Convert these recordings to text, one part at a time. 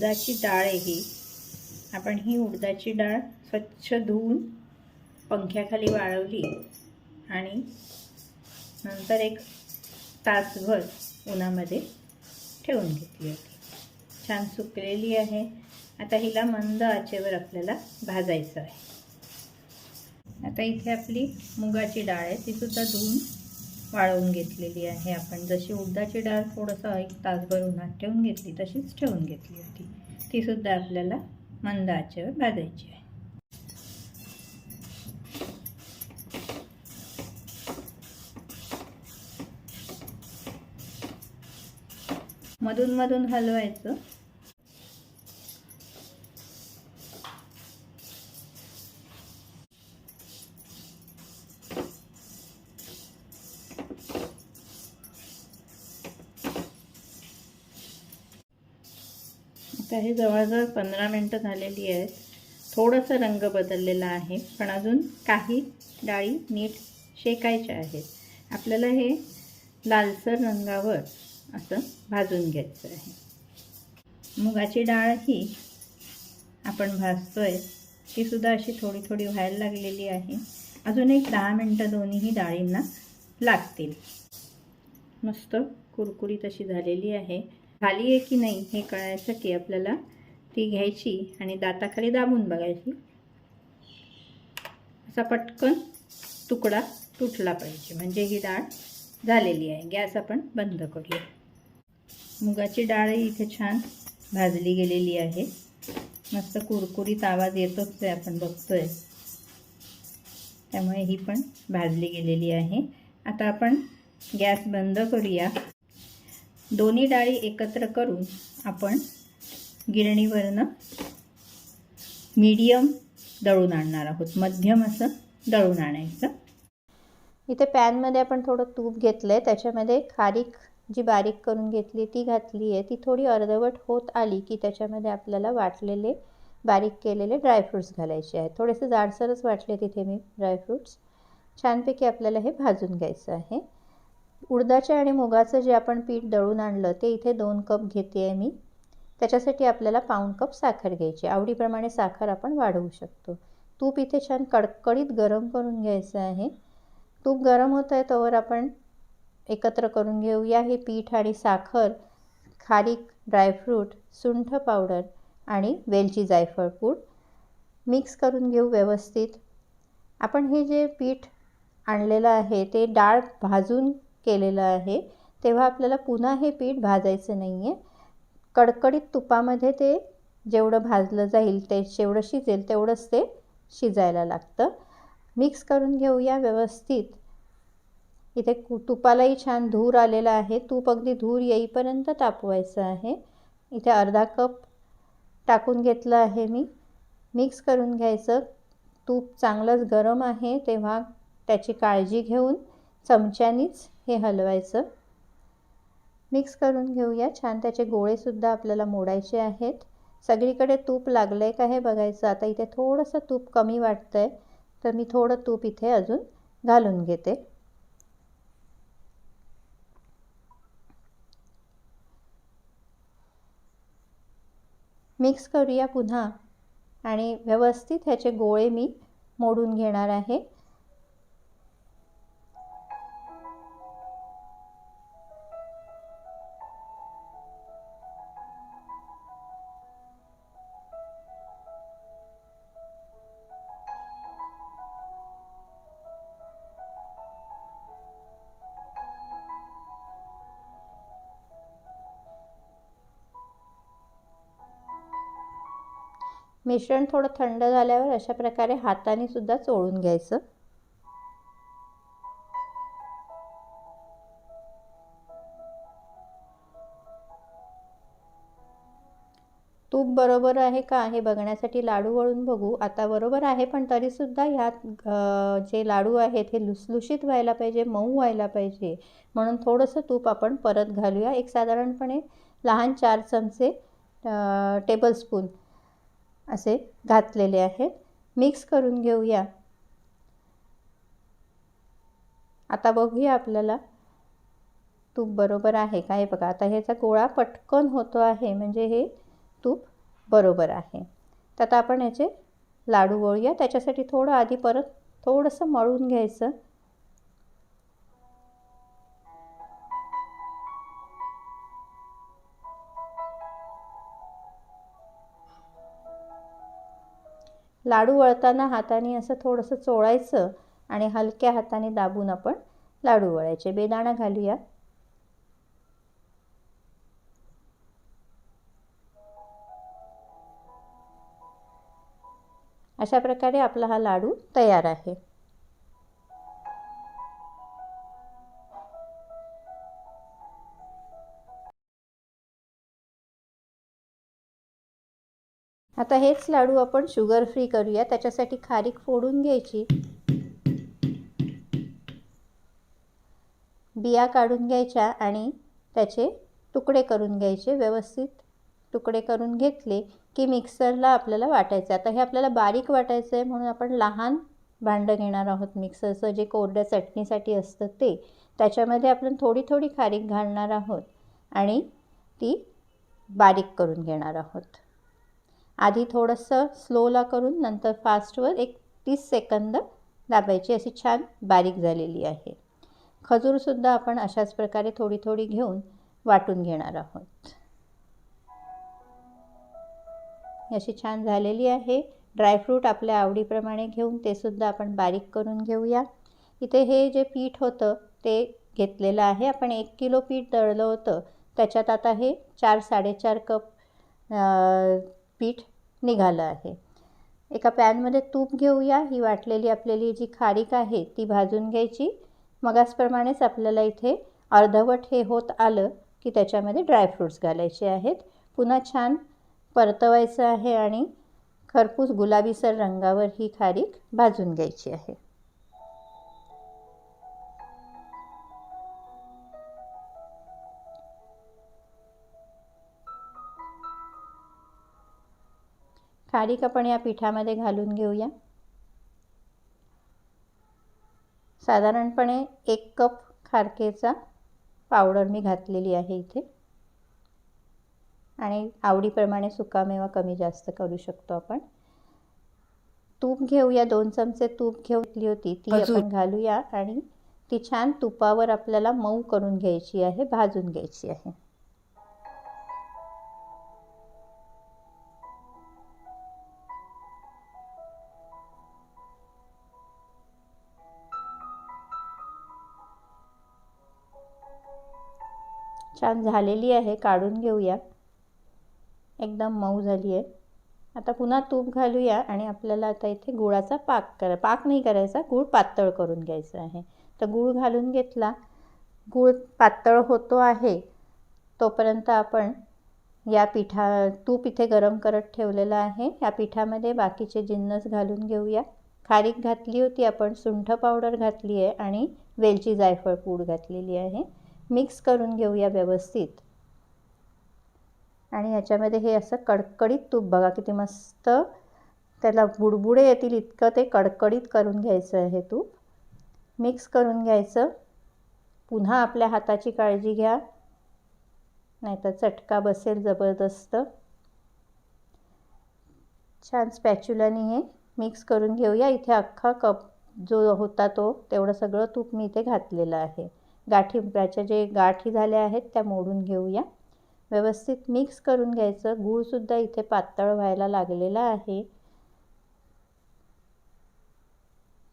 उडदाची डाळ आहे ही. आपण ही उडदाची डाळ स्वच्छ धुवून पंख्याखाली वाळवली आणि नंतर एक तासभर उन्हामध्ये ठेवून घेतली होती. छान सुकलेली आहे. आता हिला मंद आचेवर आपल्याला भाजायचं आहे. आता इथे आपली मुगाची डाळ आहे ती सुद्धा धुवून वाळवून घेतलेली आहे. आपण जशी उडदाची डाळ थोडंसं एक तासभर उन्हात ठेवून घेतली तशीच ठेवून घेतली होती. ती सुद्धा आपल्याला मंद आचेवर भाजायची आहे. मधून मधून हलवायचं. आता हे जवळजवळ पंधरा मिनटं झालेली आहेत. थोडंसं रंग बदललेला आहे पण अजून काही डाळी नीट शेकायच्या आहेत. आपल्याला हे लालसर रंगावर असं भाजून घ्यायचं आहे. मुगाची डाळ ही आपण भाजतोय ती सुद्धा अशी थोडी थोडी व्हायला लागलेली आहे. अजून एक दहा मिनटं दोन्हीही डाळींना लागतील. मस्त कुरकुरीत अशी झालेली आहे. खाली आहे की नाही हे कळायचं की आपल्याला ती घ्यायची आणि दाताखाली दाबून बघायची. असा पटकन तुकडा तुटला पाहिजे. म्हणजे ही डाळ झालेली आहे. गॅस आपण बंद करूया. मुगाची डाळही इथे छान भाजली गेलेली आहे. मस्त कुरकुरीत आवाज येतोच आहे. आपण बघतोय. त्यामुळे ही पण भाजली गेलेली आहे. आता आपण गॅस बंद करूया. दोन्ही डाळी एकत्र करून आपण गिरणीवरनं मीडियम दळून आणणार आहोत. मध्यम असं दळून आणायचं. इथे पॅनमध्ये आपण थोडं तूप घेतलं आहे त्याच्यामध्ये खारीक जी बारीक करून घेतली ती घातली आहे ती थोडी अर्धवट होत आली की त्याच्यामध्ये आपल्याला वाटलेले बारीक केलेले ड्रायफ्रूट्स घालायचे आहेत. थोडेसे जाडसरच वाटले तिथे मी ड्रायफ्रूट्स छानपैकी आपल्याला हे भाजून घ्यायचं आहे. उडदाचे आणि मुगाचं जे आपण पीठ दळून आणलं ते इथे दोन कप घेते आहे मी. त्याच्यासाठी आपल्याला पाऊण कप साखर घ्यायची आवडीप्रमाणे साखर आपण वाढवू शकतो. तूप इथे छान कडकडीत गरम करून घ्यायचं आहे. तूप गरम होत आहे तोवर आपण एकत्र करून घेऊया. हे पीठ आणि साखर खारीक ड्रायफ्रूट सुंठ पावडर आणि वेलची जायफळ पूड मिक्स करून घेऊ व्यवस्थित. आपण हे जे पीठ आणलेलं आहे ते डाळ भाजून केलेलं आहे. तेव्हा आपल्याला पुन्हा हे पीठ भाजायचं नाही आहे कडकडीत तुपामध्ये ते जेवढं भाजलं जाईल ते जेवढं शिजेल तेवढंच ते शिजायला लागतं. मिक्स करून घेऊया व्यवस्थित. इथे कु तुपालाही छान धूर आलेला आहे. तूप अगदी धूर येईपर्यंत तापवायचं आहे. इथे अर्धा कप टाकून घेतलं आहे मी. मिक्स करून घ्यायचं. तूप चांगलंच गरम आहे. तेव्हा त्याची काळजी घेऊन चमच्यानीच हे हलवायचं. मिक्स करून घेऊया. छान त्याचे गोळेसुद्धा आपल्याला मोडायचे आहेत. सगळीकडे तूप लागलं आहे का हे बघायचं. आता इथे थोडंसं तूप कमी वाटतं आहे तर मी थोडं तूप इथे अजून घालून घेते. मिक्स करूया पुन्हा. आणि व्यवस्थित ह्याचे गोळे मी मोडून घेणार आहे. मिश्रण थोडं थंड झाल्यावर अशा प्रकारे हाताने सुद्धा चोळून घ्यायचं. तूप बरोबर आहे का हे बघण्यासाठी लाडू वळून बघू. आता बरोबर आहे पण तरीसुद्धा ह्यात जे लाडू आहेत हे लुसलुशीत व्हायला पाहिजे मऊ व्हायला पाहिजे. म्हणून थोडंसं तूप आपण परत घालूया. एक साधारणपणे लहान चार चमचे टेबलस्पून असे घातलेले आहेत. मिक्स करून घेऊया. आता बघूया आपल्याला तूप बरोबर आहे का? हे बघा आता ह्याचा गोळा पटकन होतो आहे म्हणजे हे तूप बरोबर आहे. तर आता आपण याचे लाडू वळूया. त्याच्यासाठी थोडं आधी परत थोडंसं मळून घ्यायचं. लाडू वळताना हाताने असं थोडंसं चोळायचं आणि हलक्या हाताने दाबून आपण लाडू वळायचे. बेदाणा घालूया. अशा प्रकारे आपला हा लाडू तयार आहे. आता हेच लाडू आपण शुगर फ्री करूया. त्याच्यासाठी खारीक फोडून घ्यायची. बिया काढून घ्यायच्या आणि त्याचे तुकडे करून घ्यायचे. व्यवस्थित तुकडे करून घेतले की मिक्सरला आपल्याला वाटायचं. आता हे आपल्याला बारीक वाटायचं आहे म्हणून आपण लहान भांडं घेणार आहोत मिक्सरचं. जे कोरड्या चटणीसाठी असतं ते. त्याच्यामध्ये आपण थोडी थोडी खारीक घालणार आहोत आणि ती बारीक करून घेणार आहोत. आधी थोडंसं स्लोला करून नंतर फास्टवर एक तीस सेकंद दाबायची अशी छान बारीक झालेली आहे. खजूरसुद्धा आपण अशाच प्रकारे थोडी थोडी घेऊन वाटून घेणार आहोत. अशी छान झालेली आहे. ड्रायफ्रूट आपल्या आवडीप्रमाणे घेऊन ते सुद्धा आपण बारीक करून घेऊया. इथे हे जे पीठ होतं ते घेतलेलं आहे. आपण एक किलो पीठ दळलं होतं. त्याच्यात आता हे चार साडेचार कप पीठ निघालं आहे. एका पॅनमध्ये तूप घेऊया. ही वाटलेली आपल्याली जी खारीक आहे ती भाजून घ्यायची. मगासप्रमाणेच आपल्याला इथे अर्धवट हे होत आलं की त्याच्यामध्ये ड्रायफ्रूट्स घालायचे आहेत. पुन्हा छान परतवायचं आहे आणि खरपूस गुलाबीसर रंगावर ही खारीक भाजून घ्यायची आहे. खारीक आपण या पिठामध्ये घालून घेऊया. साधारणपणे एक कप खारकेचा पावडर मी घातलेली आहे इथे. आणि आवडीप्रमाणे सुकामेवा कमी जास्त करू शकतो आपण. तूप घेऊया दोन चमचे तूप घेतली होती ती आपण घालूया आणि ती छान तुपावर आपल्याला मऊ करून घ्यायची आहे भाजून घ्यायची आहे. छान झालेली आहे काढून घेऊया. एकदम मऊ झाली आहे आता पुन्हा तूप घालूया आणि आपल्याला आता इथे गुळाचा पाक करा पाक नाही करायचा गूळ पातळ करून घ्यायचा आहे. तर गूळ घालून घेतला. गूळ पातळ होतो आहे. तोपर्यंत आपण या पिठा तूप इथे गरम करत ठेवलेलं आहे. या पिठामध्ये बाकीचे जिन्नस घालून घेऊया. खारीक घातली होती आपण सुंठ पावडर घातली आहे आणि वेलची जायफळ पूड घातलेली आहे. मिक्स करून घेऊया व्यवस्थित. आणि ह्याच्यामध्ये हे असं कडकडीत तूप बघा किती मस्त त्याला बुडबुडे येतील इतकं ते कडकडीत करून घ्यायचं आहे तूप. मिक्स करून घ्यायचं. पुन्हा आपल्या हाताची काळजी घ्या. नाहीतर चटका बसेल जबरदस्त. छान स्पॅच्युलानी हे मिक्स करून घेऊया. इथे अख्खा कप जो होता तो तेवढं सगळं तूप मी इथे घातलेलं आहे. गाठी जे गाठी झाल्या आहेत त्या मोडून घेऊया. व्यवस्थित मिक्स करून घ्यायचं. गूळसुद्धा इथे पातळ व्हायला लागलेला आहे.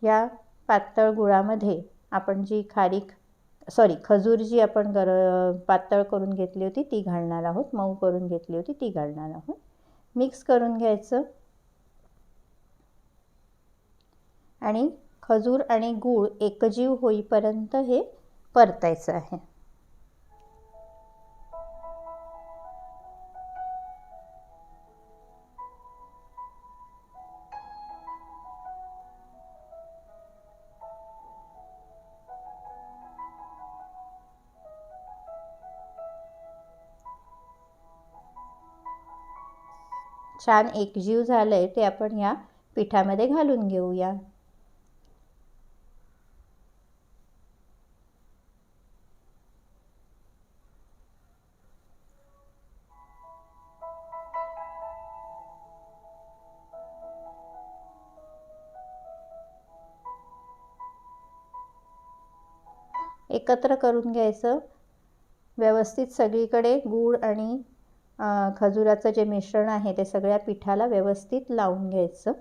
या पातळ गुळामध्ये आपण जी खारीक सॉरी खजूर जी आपण गर पातळ करून घेतली होती ती घालणार आहोत. मऊ करून घेतली होती ती घालणार आहोत. मिक्स करून घ्यायचं. आणि खजूर आणि गूळ एकजीव होईपर्यंत हे परतायचं आहे. छान एकजीव झालं आहे ते आपण या पिठामध्ये घालून घेऊया. एकत्र करून घ्यायचं. व्यवस्थित सगळीकडे गूळ आणि खजुराचं जे मिश्रण आहे ते सगळ्या पिठाला व्यवस्थित लावून घ्यायचं.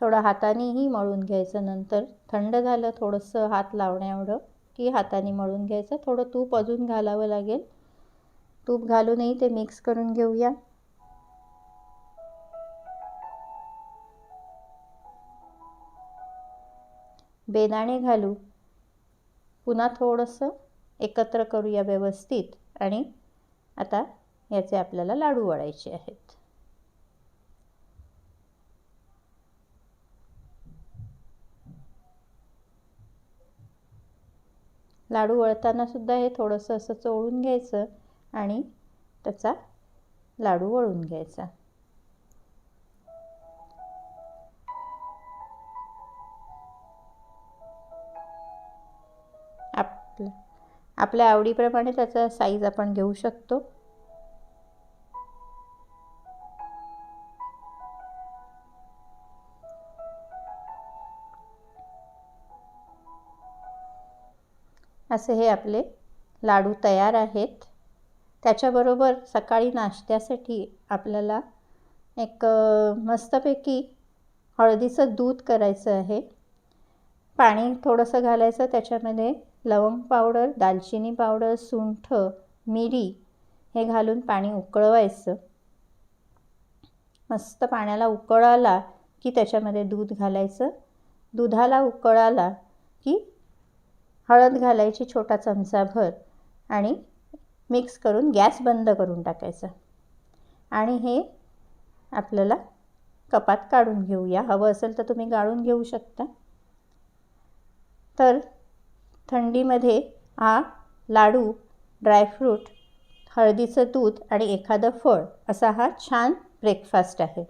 थोडं हातानेही मळून घ्यायचं नंतर. थंड झालं थोडंसं हात लावण्या एवढं की हाताने मळून घ्यायचं. थोडं तूप अजून घालावं लागेल. तूप घालूनही ते मिक्स करून घेऊया. बेदाणे घालू. पुन्हा थोडंसं एकत्र करूया व्यवस्थित. आणि आता याचे आपल्याला लाडू वळायचे आहेत. लाडू वळताना सुद्धा हे थोडंसं असं चोळून घ्यायचं आणि त्याचा लाडू वळून घ्यायचा. आपल्या आपल्या आवडीप्रमाणे त्याचा साईज आपण घेऊ शकतो. असे हे आपले लाडू तयार आहेत. त्याच्याबरोबर सकाळी नाश्त्यासाठी आपल्याला एक मस्तपैकी हळदीचं दूध करायचं आहे. पाणी थोडंसं घालायचं त्याच्यामध्ये लवंग पावडर दालचिनी पावडर सुंठ मिरी हे घालून पाणी उकळवायचं. मस्त पाण्याला उकळ आला की त्याच्यामध्ये दूध घालायचं. दुधाला उकळ आला की हळद घालायची छोटा चमचाभर आणि मिक्स करून गॅस बंद करून टाकायचा. आणि हे आपल्याला कपात काढून घेऊया. हवं असेल तर तुम्ही गाळून घेऊ शकता. तर थंडीमध्ये हा लाडू ड्रायफ्रूट हळदीचं दूध आणि एखादं फळ असा हा छान ब्रेकफास्ट आहे.